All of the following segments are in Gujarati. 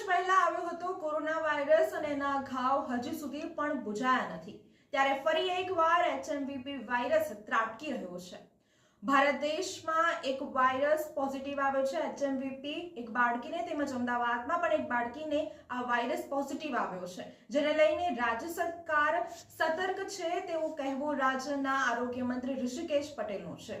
વર્ષ પહેલા આવ્યો હતો કોરોના વાયરસ અને એના ઘાવ હજી સુધી પણ બુજાયા નથી. ત્યારે ફરી એકવાર એચએમવીપી વાયરસ ત્રાટકી રહ્યો છે. ભારત દેશમાં એક વાયરસ પોઝિટિવ આવ્યો છે એચએમવીપી એક બાળકીને તેમજ અમદાવાદમાં પણ એક બાળકીને આ વાયરસ પોઝિટિવ આવ્યો છે. જેને લઈને રાજ્ય સરકાર સતર્ક છે તેવું કહેવું રાજ્યના આરોગ્ય મંત્રી ઋષિકેશ પટેલનું છે.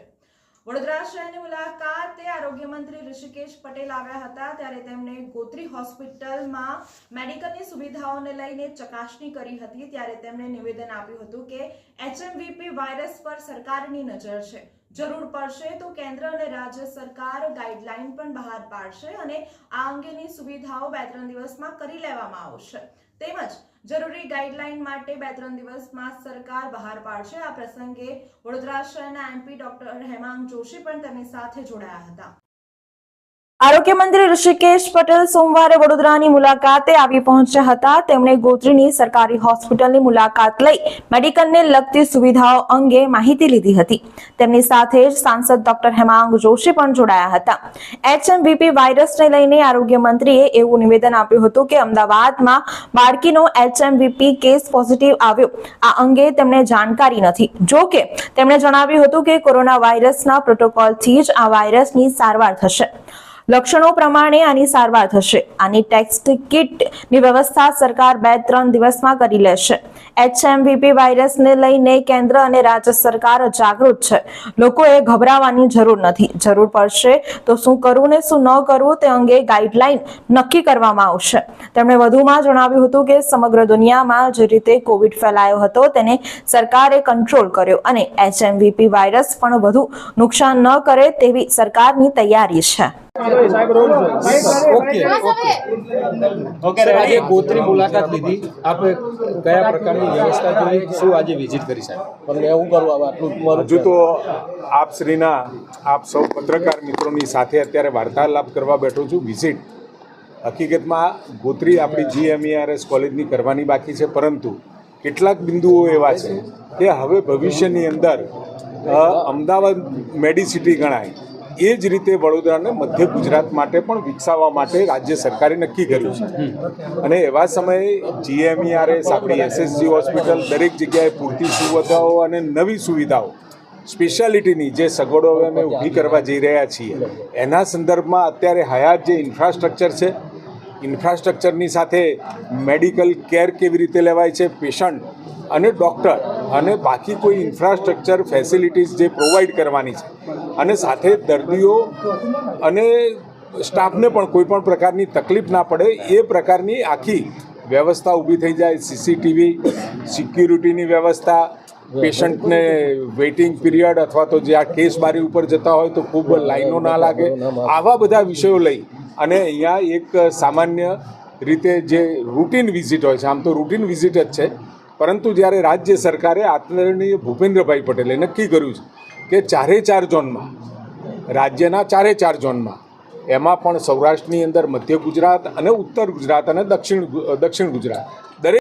વડોદરા શહેરની મુલાકાતે આરોગ્ય મંત્રી ઋષિકેશ પટેલ આવ્યા હતા ત્યારે તેમણે ગોત્રી હોસ્પિટલમાં મેડિકલની સુવિધાઓને લઈને ચકાસણી કરી હતી ત્યારે તેમણે નિવેદન આપ્યું હતું કે એચએમવીપી વાયરસ પર સરકારની નજર છે. જરૂર પડશે તો કેન્દ્ર અને રાજ્ય સરકાર ગાઈડલાઈન પણ બહાર પાડશે અને આ અંગેની સુવિધાઓ બે ત્રણ દિવસમાં કરી લેવામાં આવશે. તેમજ જરૂરી ગાઈડલાઈન માટે બે ત્રણ દિવસમાં સરકાર બહાર પાડશે. આ પ્રસંગે વડોદરા શહેરના એમપી ડોક્ટર હેમાંગ જોશી પણ તેમની સાથે જોડાયા હતા. આરોગ્ય મંત્રી ઋષિકેશ પટેલ સોમવારે વડોદરાની મુલાકાતે આવી પહોંચ્યા હતા. તેમણે ગોત્રીની સરકારી હોસ્પિટલની મુલાકાત લઈ મેડિકલને લગતી સુવિધાઓ અંગે માહિતી લીધી હતી. તેમની સાથે જ સાંસદ ડોક્ટર હેમાંગ જોશી પણ જોડાયા હતા. એચએમવીપી વાયરસને લઈને આરોગ્ય મંત્રીએ એવું નિવેદન આપ્યું હતું કે અમદાવાદમાં બાળકીનો એચએમવીપી કેસ પોઝિટિવ આવ્યો. આ અંગે તેમને જાણકારી નથી. જો કે તેમણે જણાવ્યું હતું કે કોરોના વાયરસના પ્રોટોકોલથી જ આ વાયરસની સારવાર થશે. લક્ષણો પ્રમાણે આની સારવાર થશે. આની ટેસ્ટ કિટની વ્યવસ્થા સરકાર બે ત્રણ દિવસમાં કરી લેશે. એચએમવીપી વાયરસને લઈને કેન્દ્ર અને રાજ્ય સરકાર જાગૃત છે. લોકોએ ગભરાવાની જરૂર નથી. જરૂર પડશે તો શું કરવું ને શું ન કરવું તે અંગે ગાઈડલાઈન નક્કી કરવામાં આવશે. તેમણે વધુમાં જણાવ્યું હતું કે સમગ્ર દુનિયામાં જે રીતે કોવિડ ફેલાયો હતો તેને સરકારે કંટ્રોલ કર્યો અને એચએમવીપી વાયરસ પણ વધુ નુકસાન ન કરે તેવી સરકારની તૈયારી છે. Okay okay. ઓકે. આજે ગોત્રી મુલાકાત લીધી. આપે કયા પ્રકારની વ્યવસ્થા જોઈ શું આજે વિઝિટ કરી સાહેબ? પણ મેં શું કરવું આટલું હજુ તો આપ શ્રીના આપ સૌ પત્રકાર મિત્રોની સાથે અત્યારે વાર્તાલાપ કરવા બેઠો છું વિઝિટ હકીકતમાં ગોત્રી આપણી જીએમઈઆરએસ કોલેજની કરવાની બાકી છે પરંતુ કેટલાક બિંદુઓ એવા છે કે હવે ભવિષ્યની અંદર અમદાવાદ મેડિસિટી ગણાય એ જ રીતે વડોદરાને મધ્ય ગુજરાત માટે પણ વિકસાવવા માટે રાજ્ય સરકારે નક્કી કર્યું છે. અને એવા સમયે જીએમઈઆરએસ આપણી એસએસજી હોસ્પિટલ, દરેક જગ્યાએ પૂરતી સુવિધાઓ અને નવી સુવિધાઓ સ્પેશિયાલિટીની જે સગવડો હવે અમે ઊભી કરવા જઈ રહ્યા છીએ, એના સંદર્ભમાં અત્યારે હયાત જે ઇન્ફ્રાસ્ટ્રક્ચર છે ઇન્ફ્રાસ્ટ્રક્ચરની સાથે મેડિકલ કેર કેવી રીતે લેવાય છે પેશન્ટ અને ડૉક્ટર અને બાકી કોઈ ઇન્ફ્રાસ્ટ્રક્ચર ફેસિલિટીઝ જે પ્રોવાઈડ કરવાની છે. અને સાથે દર્દીઓ અને સ્ટાફને પણ કોઈ પણ પ્રકારની તકલીફ ના પડે, એ પ્રકારની આખી વ્યવસ્થા ઊભી થઈ જાય. સીસીટીવી સિક્યુરિટીની વ્યવસ્થા પેશન્ટને વેઇટિંગ પીરિયડ અથવા તો જે આ કેસ બારી ઉપર જતા હોય તો ખૂબ લાઈનો ના લાગે. આવા બધા વિષયો લઈ અને અહીંયા એક સામાન્ય રીતે જે રૂટીન વિઝિટ હોય છે, આમ તો રૂટીન વિઝિટ જ છે પરંતુ જ્યારે રાજ્ય સરકારે આદરણીય ભૂપેન્દ્રભાઈ પટેલે નક્કી કર્યું છે કે ચારે ચાર ઝોનમાં, રાજ્યના ચારે ચાર ઝોનમાં, એમાં પણ સૌરાષ્ટ્રની અંદર મધ્ય ગુજરાત અને ઉત્તર ગુજરાત અને દક્ષિણ દક્ષિણ ગુજરાત, દરેક